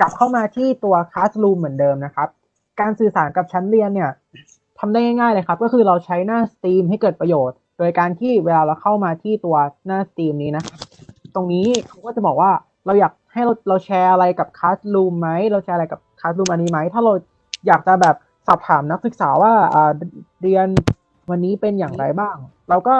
กลับเข้ามาที่ตัว Classroom เหมือนเดิมนะครับ การสื่อสารกับชั้นเรียนเนี่ยทำได้ง่ายๆเลยครับ ก็คือเราใช้หน้า Steam ให้เกิดประโยชน์ โดยการที่เวลาเราเข้ามาที่ตัวหน้า Steam นี้นะครับ ตรงนี้เขาก็จะบอกว่าเราอยากให้เราเราแชร์อะไรกับ Classroom ไหม เราแชร์อะไรกับ Classroom อันนี้ไหม ถ้าเราอยากจะแบบสอบถามนักศึกษาว่าอ่าเรียนวันนี้เป็นอย่างไรบ้าง เราก็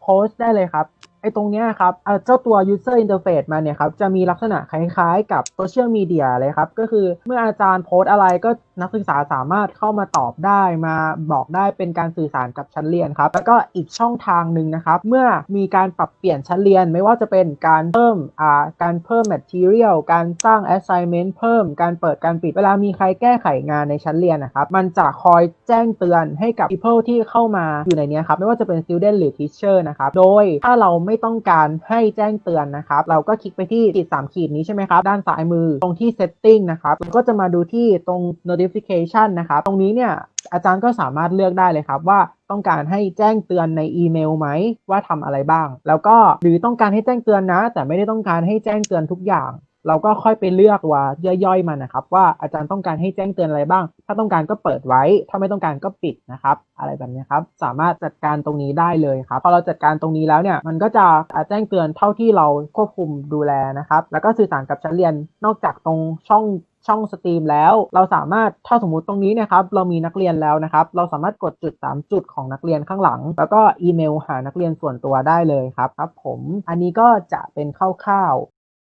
โพสต์ได้เลยครับ ไอ้ตรงเนี้ยครับเจ้าตัว user interface มาเนี่ยครับจะมีลักษณะคล้ายๆ กับโซเชียลมีเดียเลยครับ ก็คือเมื่ออาจารย์โพสอะไรก็นักศึกษาสามารถเข้ามาตอบได้มาบอกได้เป็นการสื่อสารกับชั้นเรียนครับ แล้วก็อีกช่องทางหนึ่งนะครับ เมื่อมีการปรับเปลี่ยนชั้นเรียน ไม่ว่าจะเป็นการเพิ่มอ่าการเพิ่ม material การสร้าง assignment เพิ่มการเปิดการปิดเวลามีใครแก้ไขงานในชั้นเรียนนะครับ มันจะคอยแจ้งเตือนให้กับ people ที่เข้ามาอยู่ในนี้ครับไม่ว่าจะเป็น student หรือ teacher นะครับโดยถ้าเราไไม่ต้องการให้แจ้งเตือนนะครับ เราก็คลิกไปที่ขีด3ขีดนี้ใช่ไหมครับ ด้านซ้ายมือตรงที่ setting นะครับเราก็จะมาดูที่ตรง notification นะครับ ตรงนี้เนี่ยอาจารย์ก็สามารถเลือกได้เลยครับว่าต้องการให้แจ้งเตือนในอีเมลไหมว่าทำอะไรบ้าง แล้วก็หรือต้องการให้แจ้งเตือนนะ แต่ไม่ได้ต้องการให้แจ้งเตือนทุกอย่าง เราก็ค่อยไปเลือกว่าย่อยๆมันนะครับ ว่าอาจารย์ต้องการให้แจ้งเตือนอะไรบ้าง ถ้าต้องการก็เปิดไว้ ถ้าไม่ต้องการก็ปิดนะครับ อะไรแบบนี้ครับ สามารถจัดการตรงนี้ได้เลยครับพอเราจัดการตรงนี้แล้วเนี่ยมันก็จะแจ้งเตือนเท่าที่เราควบคุมดูแลนะครับ แล้วก็สื่อสารกับชั้นเรียนนอกจากตรงช่องช่องสตรีมแล้วเราสามารถถ้าสมมุติตรงนี้นะครับเรามีนักเรียนแล้วนะครับ เราสามารถกดจุด 3 จุดของนักเรียนข้างหลัง แล้วก็อีเมลหานักเรียนส่วนตัวได้เลยครับครับผมอันนี้ก็จะเป็นคร่าว